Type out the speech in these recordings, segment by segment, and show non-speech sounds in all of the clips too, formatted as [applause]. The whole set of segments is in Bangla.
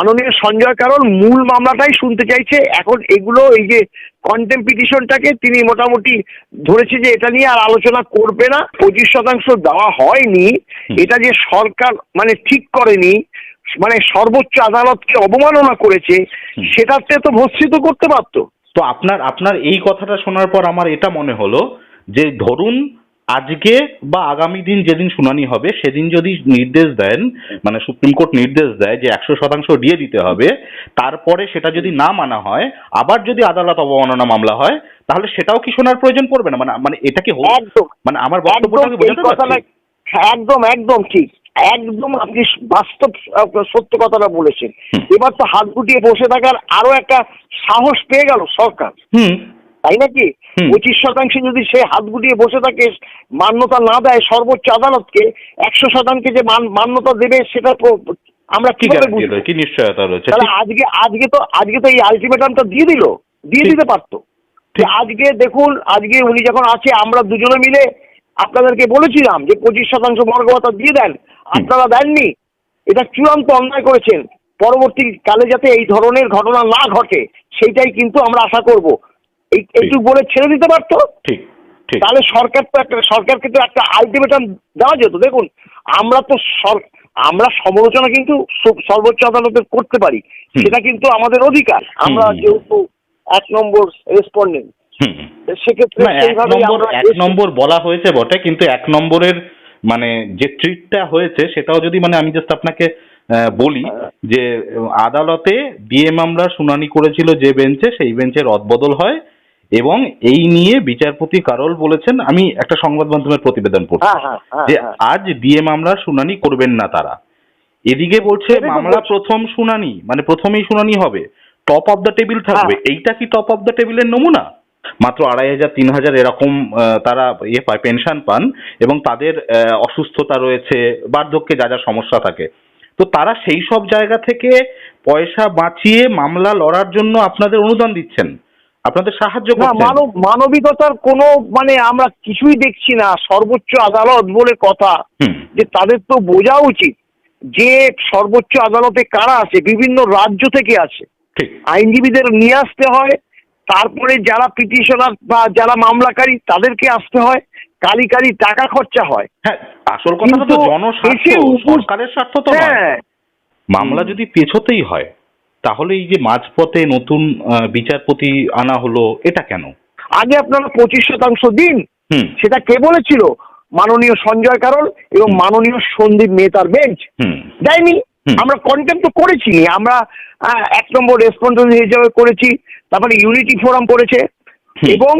মাননীয় সঞ্জয় কারণ মূল মামলাটাই শুনতে চাইছে। এখন এগুলো এই যে কন্টেম পিটিশনটাকে তিনি মোটামুটি ধরেছে যে এটা নিয়ে আর আলোচনা করবে না। পঁচিশ শতাংশ দেওয়া হয়নি। এটা যে সরকার মানে ঠিক করেনি মানে সর্বোচ্চ আদালতকে অবমাননা করেছে সেটাতে তো ভর্সিত করতে পারতো তো আপনার আপনার এই কথাটা শোনার পর আমার এটা মনে হলো যে ধরুন আজকে বা আগামী দিন যেদিন শুনানি হবে সেদিন যদি নির্দেশ দেন মানে সুপ্রিম কোর্ট নির্দেশ দেয় যে একশো শতাংশ দিয়ে দিতে হবে তারপরে সেটা যদি না মানা হয় আবার যদি আদালত অবমাননা মামলা হয় তাহলে সেটাও কি শোনার প্রয়োজন পড়বে না? মানে মানে এটা কি মানে আমার একদম বক্তব্যটা বোঝাতে পারছি? একদম একদম ঠিক। একদম আপনি বাস্তব সত্য কথাটা বলেছেন। এবার তো হাত গুটিয়ে বসে থাকার আরও একটা সাহস পেয়ে গেল সরকার। হুম। তাই নাকি। পঁচিশ শতাংশে যদি সে হাত গুটিয়ে বসে থাকে মান্যতা না দেয় সর্বোচ্চ আদালতকে একশো শতাংশে যে মান্যতা দেবে সেটা তো আমরা কি কীভাবে বুঝব? কি নিশ্চয়তা রয়েছে? আজকে আজকে তো আজকে তো এই আলটিমেটামটা দিয়ে দিল দিয়ে দিতে পারতো। আজকে দেখুন আজকে উনি যখন আছে আমরা দুজনে মিলে আপনাদেরকে বলেছিলাম যে পঁচিশ শতাংশ বর্গভাতা দিয়ে দেন আপনারা দেননি। এটা চূড়ান্ত অন্যায় করেছেন। পরবর্তী কালে যাতে এই ধরনের ঘটনা না ঘটে সেইটাই কিন্তু আমরা আশা করব। এই একটু বলে ছেড়ে দিতে পারতো? ঠিক তাহলে সরকার তো একটা সরকারকে তো একটা আলটিমেটাম দেওয়া যেত। দেখুন আমরা তো আমরা সমালোচনা কিন্তু সর্বোচ্চ আদালতের করতে পারি। সেটা কিন্তু আমাদের অধিকার। আমরা যেহেতু এক নম্বর রেসপন্ডেন্ট সেক্ষেত্রে এক নম্বর আমরা বলা হয়েছে বটে কিন্তু এক নম্বরের মানে যে ট্রিটটা হয়েছে সেটাও যদি মানে আমি জাস্ট আপনাকে বলি যে আদালতে ডিএ মামলা শুনানি করেছিল যে বেঞ্চে সেই বেঞ্চে রদবদল হয়। এবং এই নিয়ে বিচারপতি কারল বলেছেন আমি একটা সংবাদ মাধ্যমের প্রতিবেদন পড়ছি হ্যাঁ হ্যাঁ হ্যাঁ যে। আজ ডিএ মামলার শুনানি করবেন না তারা। এদিকে বলছে মামলা প্রথম শুনানি মানে প্রথমেই শুনানি হবে। টপ অফ দ্য টেবিল থাকবে। এইটা কি টপ অফ দ্য টেবিলের নমুনা? মাত্র আড়াই হাজার তিন হাজার এরকম তারা ইয়ে পায় পেনশন পান এবং তাদের আহ, অসুস্থতা রয়েছে বার্ধক্যে যা যা সমস্যা থাকে। তো তারা সেই সব জায়গা থেকে পয়সা বাঁচিয়ে মামলা লড়ার জন্য আপনাদের অনুদান দিচ্ছেন। আপনাদের সাহায্য না মানব মানবিকতার কোনো মানে আমরা কিছুই দেখছি না। সর্বোচ্চ আদালত বলে কথা। যে তাদের তো বোঝা উচিত যে সর্বোচ্চ আদালতে কারা আছে বিভিন্ন রাজ্য থেকে আছে। আইনজীবীদের নিয়ে আসতে হয় তারপরে যারা পিটিশনার বা যারা মামলাকারী তাদেরকে আসতে হয় কারি কারি টাকা খরচা হয়। হ্যাঁ আসল কথা তো জনস্বার্থ সরকারের স্বার্থ তো হ্যাঁ। মামলা যদি পেছোতেই হয় তাহলে এই যে মাঝপথে নতুন বিচারপতি আনা হলো এটা কেন? আগে আপনারা পঁচিশ শতাংশ দিন সেটা কে বলেছিল? মাননীয় সঞ্জয় কারণ এবং মাননীয় সন্দীপ মেহতার বেঞ্চ। দেয়নি আমরা কন্টেম তো করেছি আমরা এক নম্বর রেসপন্সিবল হিসেবে করেছি তারপরে ইউনিটি ফোরাম করেছে এবং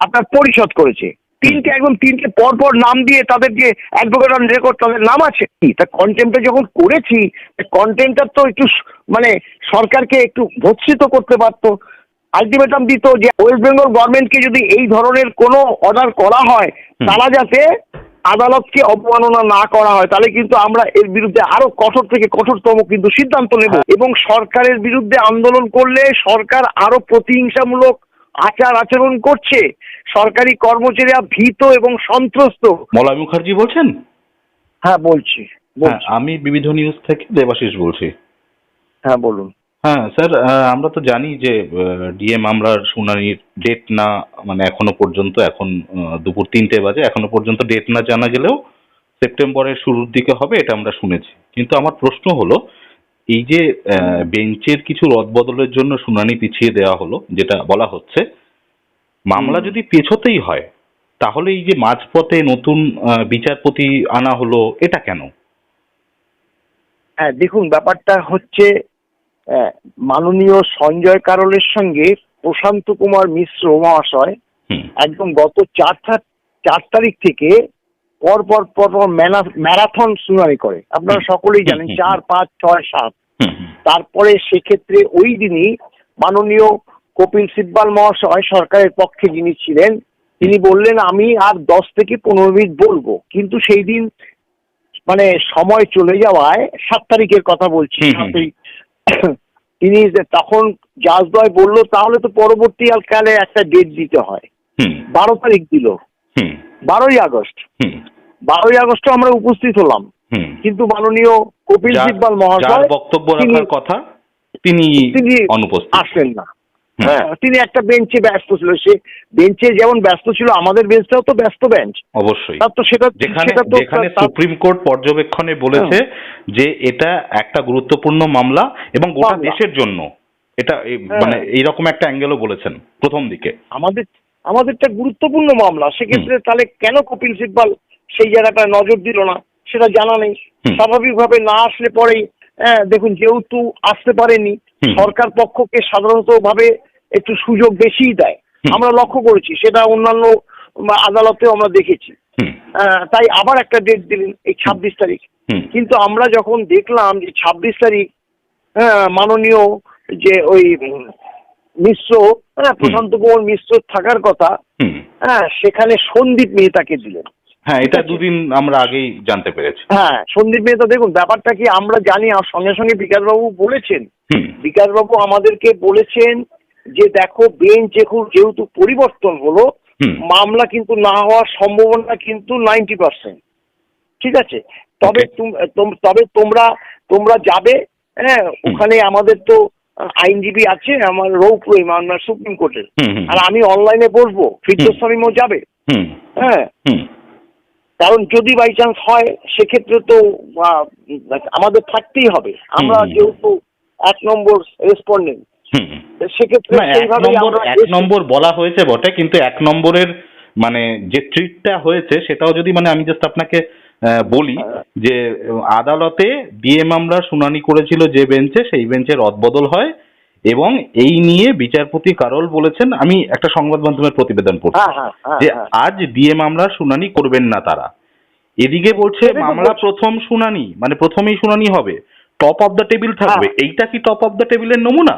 আপনার পরিষদ করেছে। তিনটে একদম তিনটে পরপর নাম দিয়ে তাদের যে অ্যাডভোকেট অন রেকর্ড তাদের নাম আছে। কি, তা কন্টেম্পটা যখন করেছি কন্টেন্টটা তো একটু মানে সরকারকে একটু ভৎসিত করতে পারতো। আলটিমেটাম দিত যে ওয়েস্ট বেঙ্গল গভর্নমেন্টকে যদি এই ধরনের কোনো অর্ডার করা হয় তারা যাতে আদালতকে অবমাননা না করা হয় তাহলে কিন্তু আমরা এর বিরুদ্ধে আরও কঠোর থেকে কঠোরতম কিন্তু সিদ্ধান্ত নেব। এবং সরকারের বিরুদ্ধে আন্দোলন করলে সরকার আরও প্রতিহিংসামূলক আচার আচরণ করছে। সরকারি কর্মচারীরা ভীত এবং সন্ত্রস্ত। মলয় মুখার্জি বলছেন? হ্যাঁ বলছি হ্যাঁ আমি বিবিধ নিউজ থেকে দেবাশিস বলছি। হ্যাঁ বলুন। হ্যাঁ স্যার আমরা তো জানি যে ডিএ মামলার শুনানির ডেট না মানে এখনও পর্যন্ত এখন দুপুর তিনটে বাজে এখনও পর্যন্ত ডেট না জানা গেলেও সেপ্টেম্বরের শুরুর দিকে হবে এটা আমরা শুনেছি। কিন্তু আমার প্রশ্ন হলো এই যে বেঞ্চের কিছু রদবদলের জন্য শুনানি পিছিয়ে দেওয়া হলো যেটা বলা হচ্ছে মামলা যদি পেছোতেই হয় তাহলে এই যে মাঝপথে নতুন বিচারপতি আনা হলো এটা কেন? হ্যাঁ দেখুন ব্যাপারটা হচ্ছে মাননীয় সঞ্জয় কারলের সঙ্গে প্রশান্ত কুমার মিশ্র মহাশয় একদম গত চার চার তারিখ থেকে পর পর পর পর ম্যারাথন শুনানি করে। আপনারা সকলেই জানেন চার পাঁচ ছয় সাত। তারপরে সেক্ষেত্রে ওই দিনই মাননীয় কপিল সিব্বাল মহাশয় সরকারের পক্ষে যিনি ছিলেন তিনি বললেন আমি আর দশ থেকে পনেরো মিনিট বলব। কিন্তু সেই দিন মানে সময় চলে যাওয়ায় সাত তারিখের কথা বলছি। [coughs] তিনি তখন জাজদয় বলল তাহলে তো পরবর্তীকালে একটা ডেট দিতে হয়। বারো তারিখ দিল। বারোই আগস্ট। বারোই আগস্ট আমরা উপস্থিত হলাম। কিন্তু মাননীয় কপিল সিব্বাল মহাশয় বক্তব্য রাখার কথা তিনি তিনি অনুপস্থিত। আসলেন না। হ্যাঁ তিনি একটা বেঞ্চে ব্যস্ত ছিল। সে বেঞ্চে যেমন ব্যস্ত ছিল আমাদের বেঞ্চটাও তো ব্যস্ত বেঞ্চ। অবশ্যই। তার তো সেটা যেখানে যেখানে সুপ্রিম কোর্ট পর্যবেক্ষণে বলেছে যে এটা একটা গুরুত্বপূর্ণ মামলা এবং গোটা দেশের জন্য। এটা হ্যাঁ। মানে এইরকম একটা অ্যাঙ্গেলও বলেছেন প্রথম দিকে। আমাদের আমাদেরটা গুরুত্বপূর্ণ মামলা। সেক্ষেত্রে তাহলে কেন কপিল সিব্বাল সেই জায়গাটা নজর দিল না? সেটা জানা নেই। স্বাভাবিকভাবে না আসলে পরেই হ্যাঁ, দেখুন যেহেতু আসতে পারেনি সরকার পক্ষকে সাধারণত ভাবে একটু সুযোগ বেশিই দেয়। আমরা লক্ষ্য করেছি সেটা অন্যান্য আদালতেও আমরা দেখেছি। আহ, তাই আবার একটা ডেট দিলেন এই ছাব্বিশ তারিখ। কিন্তু আমরা যখন দেখলাম যে ছাব্বিশ তারিখ হ্যাঁ, মাননীয় যে ওই মিশ্র হ্যাঁ প্রশান্ত কুমার মিশ্র থাকার কথা হ্যাঁ সেখানে সন্দীপ মেহতাকে দিলেন। হ্যাঁ এটা দুদিন আমরা আগেই জানতে পেরেছি। হ্যাঁ সন্দীপ মেহতা দেখুন ব্যাপারটা কি আমরা জানি আর সঙ্গে সঙ্গে বিকাশবাবু বলেছেন। বিকাশবাবু আমাদেরকে বলেছেন যে দেখো বেঞ্চ যেহেতু যেহেতু পরিবর্তন হলো মামলা কিন্তু না হওয়ার সম্ভাবনা কিন্তু নাইনটি পার্সেন্ট ঠিক আছে? তবে তোম- তবে তোমরা তোমরা যাবে হ্যাঁ ওখানে আমাদের তো আইনজীবী আছে আমার রৌপ্রই আমার সুপ্রিম কোর্টের আর আমি অনলাইনে বসবো ফিরদোস্বামীও যাবে। হ্যাঁ। কারণ যদি বাই চান্স হয় সেক্ষেত্রে তো আমাদের থাকতেই হবে। আমরা যেহেতু এক নম্বর রেসপন্ডেন্ট সেক্ষেত্রে এক নম্বর বলা হয়েছে বটে কিন্তু এক নম্বরের মানে যে ট্রিটটা হয়েছে সেটাও যদি মানে আমি জাস্ট আপনাকে বলি। যে আদালতে ডিএ মামলার শুনানি করেছিল যে বেঞ্চে সেই বেঞ্চে রদবদল হয় এবং এই নিয়ে বিচারপতি কারল বলেছেন আমি একটা সংবাদ মাধ্যমের প্রতিবেদন পড়ছি হ্যাঁ হ্যাঁ হ্যাঁ যে। আজ ডিএ মামলার শুনানি করবেন না তারা এদিকে বলছে মামলা প্রথম শুনানি মানে প্রথমেই শুনানি হবে টপ অফ দ্য টেবিল থাকবে। এইটা কি টপ অফ দ্য টেবিলের নমুনা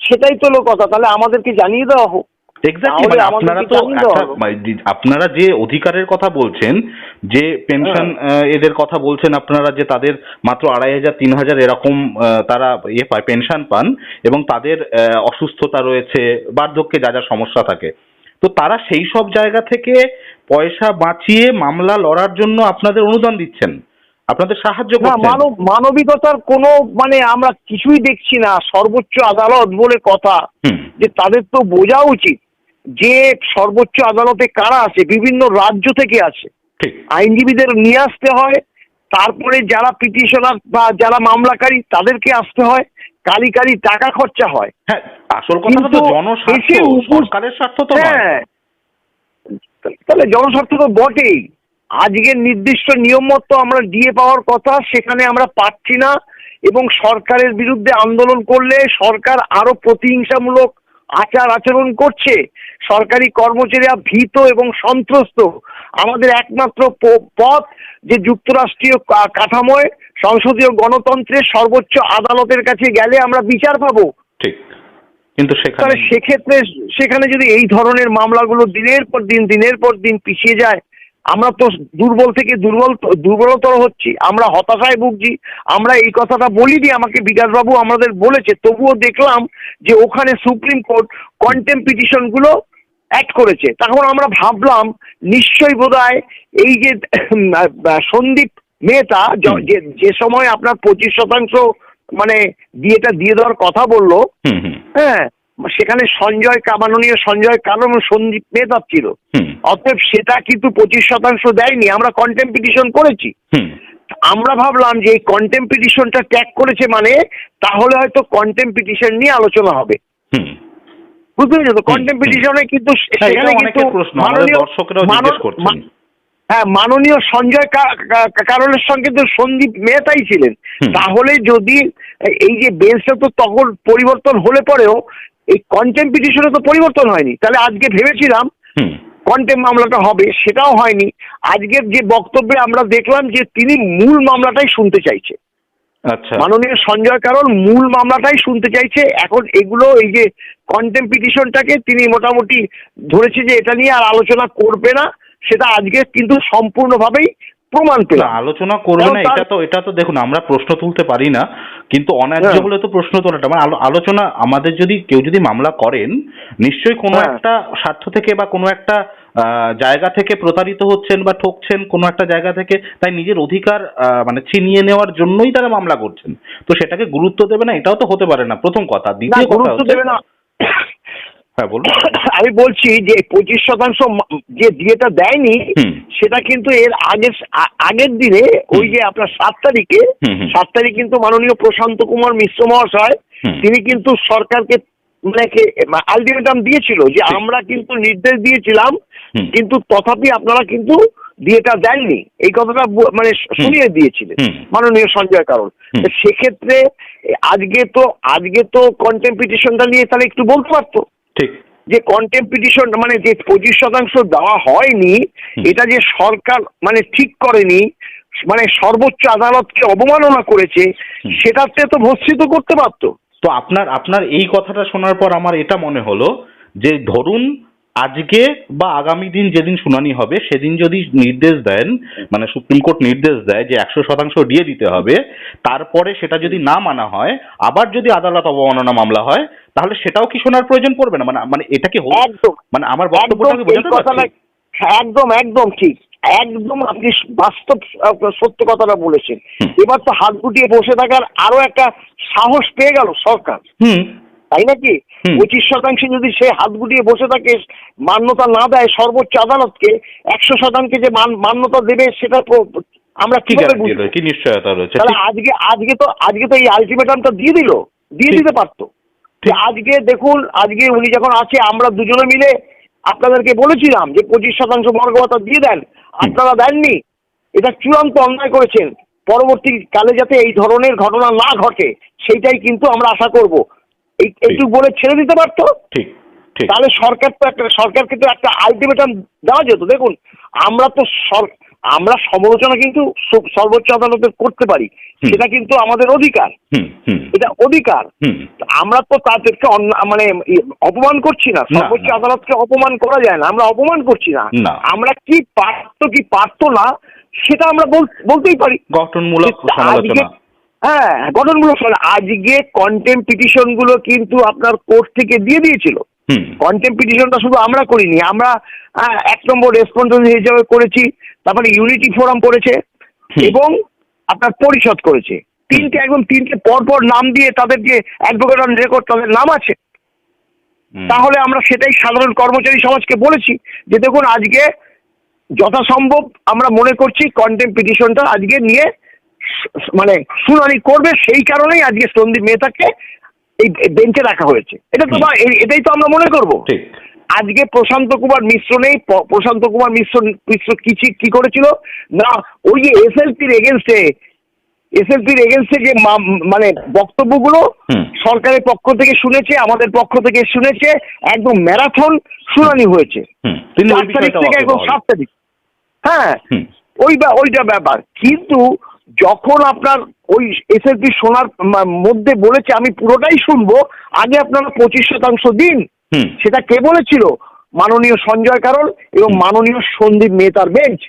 সেটাই তো কথা তাহলে আমাদেরকে জানিয়ে দেওয়া হোক এক্স্যাক্টলি মানে আপনারা তো। মানে যে- আপনারা যে অধিকারের কথা বলছেন যে পেনশন হ্যাঁ। এদের কথা বলছেন আপনারা যে তাদের মাত্র আড়াই হাজার তিন হাজার এরকম তারা ইয়ে পায় পেনশন পান এবং তাদের অসুস্থতা রয়েছে বার্ধক্যে যা যা সমস্যা থাকে। তো তারা সেই সব জায়গা থেকে পয়সা বাঁচিয়ে মামলা লড়ার জন্য আপনাদের অনুদান দিচ্ছেন। আপনাদের সাহায্য করছেন। মানব মানবিকতার কোনো মানে আমরা কিছুই দেখছি না। সর্বোচ্চ আদালত বলে কথা। যে তাদের তো বোঝা উচিত। যে সর্বোচ্চ আদালতে কারা আছে বিভিন্ন রাজ্য থেকে আছে আইনজীবীদের নিয়ে আসতে হয় তারপরে যারা পিটিশনার বা যারা মামলাকারী তাদেরকে আসতে হয় কালি কালি টাকা খরচা হয়। হ্যাঁ আসল কথা তো জনস্বার্থ সরকারের স্বার্থ তো হ্যাঁ। তাহলে জনস্বার্থ তো বটেই। আজকের নির্দিষ্ট নিয়ম মতো আমরা দিয়ে পাওয়ার কথা সেখানে আমরা পাচ্ছি না এবং সরকারের বিরুদ্ধে আন্দোলন করলে সরকার আরও প্রতিহিংসামূলক আচার আচরণ করছে সরকারি কর্মচারীরা ভীত এবং সন্ত্রস্ত। আমাদের একমাত্র পথ যে যুক্তরাষ্ট্রীয় কাঠামোয় সংসদীয় গণতন্ত্রের সর্বোচ্চ আদালতের কাছে গেলে আমরা বিচার পাবো। ঠিক। কিন্তু তাহলে সেখানে সেক্ষেত্রে সেখানে যদি এই ধরনের মামলাগুলো দিনের পর দিন দিনের পর দিন পিছিয়ে যায় আমরা তো দুর্বল থেকে দুর্বল দুর্বলতর হচ্ছি। আমরা হতাশায় ভুগছি। আমরা এই কথাটা বলিনি আমাকে বিকাশবাবু আমাদের বলেছে। তবুও দেখলাম যে ওখানে সুপ্রিম কোর্ট কন্টেম পিটিশনগুলো অ্যাড করেছে। তখন আমরা ভাবলাম নিশ্চয়ই বোধহয় এই যে [clears throat] সন্দীপ মেহতা য- সময় আপনার পঁচিশ শতাংশ মানে বিয়েটা দিয়ে দেওয়ার কথা বলল হ্যাঁ সেখানে সঞ্জয় কা- মাননীয় সঞ্জয় কালো এবং সন্দীপ মেহতা ছিল। অতএব সেটা কিন্তু পঁচিশ শতাংশ দেয়নি আমরা কন্টেম্পিটিশন করেছি। আমরা ভাবলাম যে এই কন্টেম্পিটিশনটা ট্যাগ করেছে মানে তাহলে হয়তো কন্টেম্পিটিশন নিয়ে আলোচনা হবে। বুঝতে পেরেছ তো? কিন্তু হ্যাঁ, সেখানে কিন্তু হ্যাঁ মাননীয় সঞ্জয় কারণের সঙ্গে তো সন্দীপ মেহতাই ছিলেন। তাহলে যদি এই যে বেঞ্চটা তো তখন পরিবর্তন হলে পরেও এই কন্টেম্পিটিশনে তো পরিবর্তন হয়নি। তাহলে আজকে ভেবেছিলাম কন্টেম মামলাটা হবে সেটাও হয়নি। আজকের যে বক্তব্যে আমরা দেখলাম যে তিনি মূল মামলাটাই শুনতে চাইছে। আচ্ছা। মাননীয় সঞ্জয় কারণ মূল মামলাটাই শুনতে চাইছে। এখন এগুলো এই যে কন্টেম পিটিশনটাকে তিনি মোটামুটি ধরেছে যে এটা নিয়ে আর আলোচনা করবে না সেটা আজকে কিন্তু সম্পূর্ণভাবেই প্রমাণ পেলাম আলোচনা করবে না এটা তো এটা তো দেখুন আমরা প্রশ্ন তুলতে পারি না কিন্তু অন্যায্য হ্যাঁ। হলে তো প্রশ্ন তোলাটা মানে আলোচনা আমাদের যদি কেউ যদি মামলা করেন নিশ্চয়ই কোনো হ্যাঁ। একটা স্বার্থ থেকে বা কোনো একটা আহ, জায়গা থেকে প্রতারিত হচ্ছেন বা ঠকছেন কোনো একটা জায়গা থেকে তাই নিজের অধিকার আহ, মানে ছিনিয়ে নেওয়ার জন্যই তারা মামলা করছেন তো সেটাকে গুরুত্ব দেবে না এটাও তো হতে পারে না প্রথম কথা দ্বিতীয় কথা গুরুত্ব দেবে না হ্যাঁ বলুন। [coughs] আমি বলছি যে পঁচিশ শতাংশ যে দিয়েটা দেয়নি সেটা কিন্তু এর আগের আগের দিনে ওই যে আপনার সাত তারিখে। সাত তারিখ কিন্তু মাননীয় প্রশান্ত কুমার মিশ্র মহাশয় তিনি কিন্তু সরকারকে মানে আলটিমেটাম দিয়েছিল যে আমরা কিন্তু নির্দেশ দিয়েছিলাম কিন্তু তথাপি আপনারা কিন্তু দিয়েটা দেননি। এই কথাটা মানে শুনিয়ে দিয়েছিলেন মাননীয় সঞ্জয় কারণ। সেক্ষেত্রে আজকে তো আজকে তো কন্টেম্পিটিশনটা নিয়ে তাহলে একটু বলতে পারতো? ঠিক। যে কন্টেম্পিটিশন মানে যে পঁচিশ শতাংশ দেওয়া হয়নি এটা যে সরকার মানে ঠিক করেনি মানে সর্বোচ্চ আদালতকে অবমাননা করেছে। সেটাতে তো ভর্সিত করতে পারতো তো আপনার আপনার এই কথাটা শোনার পর আমার এটা মনে হলো যে ধরুন আজকে বা আগামী দিন যেদিন শুনানি হবে সেদিন যদি নির্দেশ দেন মানে সুপ্রিম কোর্ট নির্দেশ দেয় যে একশো শতাংশ দিয়ে দিতে হবে তারপরে সেটা যদি না মানা হয় আবার যদি আদালত অবমাননা মামলা হয় তাহলে সেটাও কি শোনার প্রয়োজন পড়বে না? মানে মানে এটা কি একদম। মানে আমার একদম বক্তব্যটাকে বোঝাতে পারছি। একদম একদম ঠিক। একদম আপনি বাস্তব সত্য কথাটা বলেছেন। এবার তো হাত গুটিয়ে বসে থাকার আরও একটা সাহস পেয়ে গেল সরকার। হুম। তাই নাকি? পঁচিশ শতাংশে যদি সে হাত গুটিয়ে বসে থাকে মান্যতা না দেয় সর্বোচ্চ আদালতকে একশো শতাংশে যে মান- মান্যতা দেবে সেটা আমরা কি কীভাবে গ্যারান্টি বুঝব? কি নিশ্চয়তা রয়েছে? আজকে আজকে তো আজকে তো এই আলটিমেটামটা দিয়ে দিল দিয়ে দিতে পারতো। আজকে দেখুন আজকে উনি যখন আছে আমরা দুজনে মিলে আপনাদেরকে বলেছিলাম যে পঁচিশ শতাংশ বর্গবতা দিয়ে দেন। আপনারা দেননি। এটা চূড়ান্ত অন্যায় করেছেন। পরবর্তী কালে যাতে এই ধরনের ঘটনা না ঘটে সেইটাই কিন্তু আমরা আশা করব। এই একটু বলে ছেড়ে দিতে পারতো? ঠিক ঠিক। তাহলে সরকার তো একটা সরকারকে তো একটা আলটিমেটাম দেওয়া যেত। দেখুন আমরা তো সর- আমরা সমালোচনা কিন্তু সর্বোচ্চ আদালতে করতে পারি। সেটা কিন্তু আমাদের অধিকার। এটা অধিকার। আমরা তো তাদেরকে মানে অপমান করছি না। সর্বোচ্চ আদালতকে অপমান করা যায় না। আমরা অপমান করছি না। আমরা কি পারতো কি পারতো না সেটা আমরা বল- বলতেই পারি। গঠনমূলক সমালোচনা। হ্যাঁ গঠনমূলক। আজকে কন্টেম পিটিশনগুলো কিন্তু আপনার কোর্ট থেকে দিয়ে দিয়েছিল। হুম। কন্টেম পিটিশনটা শুধু আমরা করিনি আমরা এক নম্বর রেসপন্সিবল হিসেবে করেছি তারপরে ইউনিটি ফোরাম করেছে এবং আপনার পরিষদ করেছে। তিনটে একদম তিনটে পরপর নাম দিয়ে তাদেরকে অ্যাডভোকেট অন রেকর্ড তাদের নাম আছে। তাহলে আমরা সেটাই সাধারণ কর্মচারী সমাজকে বলেছি যে দেখুন আজকে যথাসম্ভব আমরা মনে করছি কন্টেম পিটিশনটা আজকে নিয়ে মানে শুনানি করবে সেই কারণেই আজকে সন্দীপ মেহতাকে এই বেঞ্চে রাখা হয়েছে। এটা তো। এটাই তো আমরা মনে করব। ঠিক। আজকে প্রশান্ত কুমার মিশ্র নেই প্রশান্ত কুমার মিশ্র মিশ্র কি চি- কি করেছিল? না ওই যে এসএলপির এগেনস্টে এসএলপির এগেনস্টে যে মানে বক্তব্যগুলো। সরকারের পক্ষ থেকে শুনেছে আমাদের পক্ষ থেকে শুনেছে একদম ম্যারাথন শুনানি হয়েছে। চার তারিখ থেকে একদম সাত তারিখ। হ্যাঁ ওই ওইটা ব্যাপার। কিন্তু যখন আপনার ওই এসএলপি শোনার মধ্যে বলেছে আমি পুরোটাই শুনব আগে আপনারা পঁচিশ শতাংশ দিন। সেটা কে বলেছিল? মাননীয় সঞ্জয় কারণ এবং মাননীয় সন্দীপ মেহতার বেঞ্চ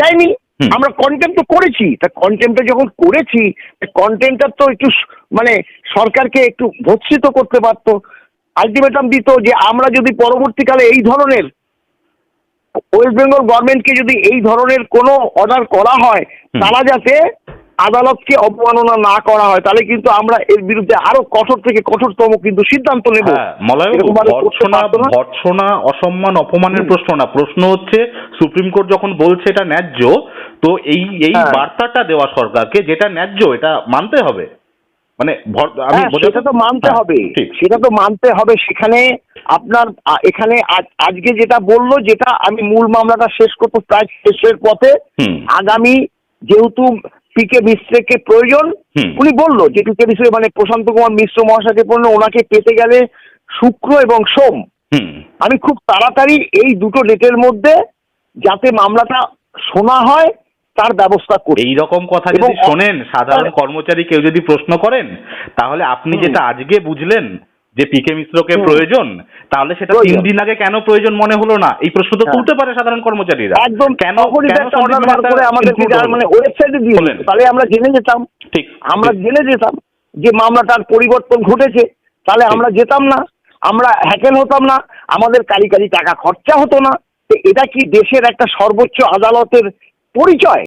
দেয়নি। আমরা কন্টেম্প তো করেছি। তা কন্টেম্পটা যখন করেছি কন্টেন্টটা তো একটু মানে সরকারকে একটু ভৎসিত করতে পারতো। আলটিমেটাম দিত যে আমরা যদি পরবর্তীকালে এই ধরনের ওয়েস্ট বেঙ্গল গভর্নমেন্টকে যদি এই ধরনের কোনো অর্ডার করা হয় তারা যাতে আদালতকে অবমাননা না করা হয় তাহলে কিন্তু আমরা এর বিরুদ্ধে আরও কঠোর থেকে কঠোরতম কিন্তু সিদ্ধান্ত নেব হ্যাঁ ভর্সনা। ভর্সনা অসম্মান অপমানের প্রশ্ন না প্রশ্ন হচ্ছে সুপ্রিম কোর্ট যখন বলছে এটা ন্যায্য তো এই এই হ্যাঁ। বার্তাটা দেওয়া সরকারকে যেটা ন্যায্য এটা মানতে হবে মানে আমি হ্যাঁ, সেটা তো মানতে হ্যাঁ, হবে। সেটা তো মানতে হবে। সেখানে আপনার এখানে আজ- আজকে যেটা বলল যেটা আমি মূল মামলাটা শেষ করতে প্রায় শেষের পথে। আগামী যেহেতু পিকে মিশ্রকে প্রয়োজন উনি বলল যে পিকে মিশ্র মানে প্রশান্ত কুমার মিশ্র মহাশয়কে বলল ওনাকে পেতে গেলে শুক্র এবং সোম। আমি খুব তাড়াতাড়ি এই দুটো ডেটের মধ্যে যাতে মামলাটা শোনা হয় তার ব্যবস্থা করি এই রকম কথা যদি শোনেন সাধারণ। কর্মচারী কেউ যদি প্রশ্ন করেন তাহলে আপনি যেটা আজকে বুঝলেন যে পিকে মিশ্রকে। প্রয়োজন তাহলে সেটা তিন দিন আগে কেন প্রয়োজন মনে হলো না? এই প্রশ্ন তো হ্যাঁ। তুলতে পারে সাধারণ কর্মচারীরা। একদম কেন হলো? মানে ওয়েবসাইটে দিয়ে। তাহলে আমরা জেনে যেতাম। ঠিক আমরা জেনে যেতাম যে মামলাটার পরিবর্তন ঘটেছে। তাহলে আমরা যেতাম না। আমরা হ্যাকেল হতাম না। আমাদের কারি কারি টাকা খরচা হতো না। এটা কি দেশের একটা সর্বোচ্চ আদালতের পরিচয়?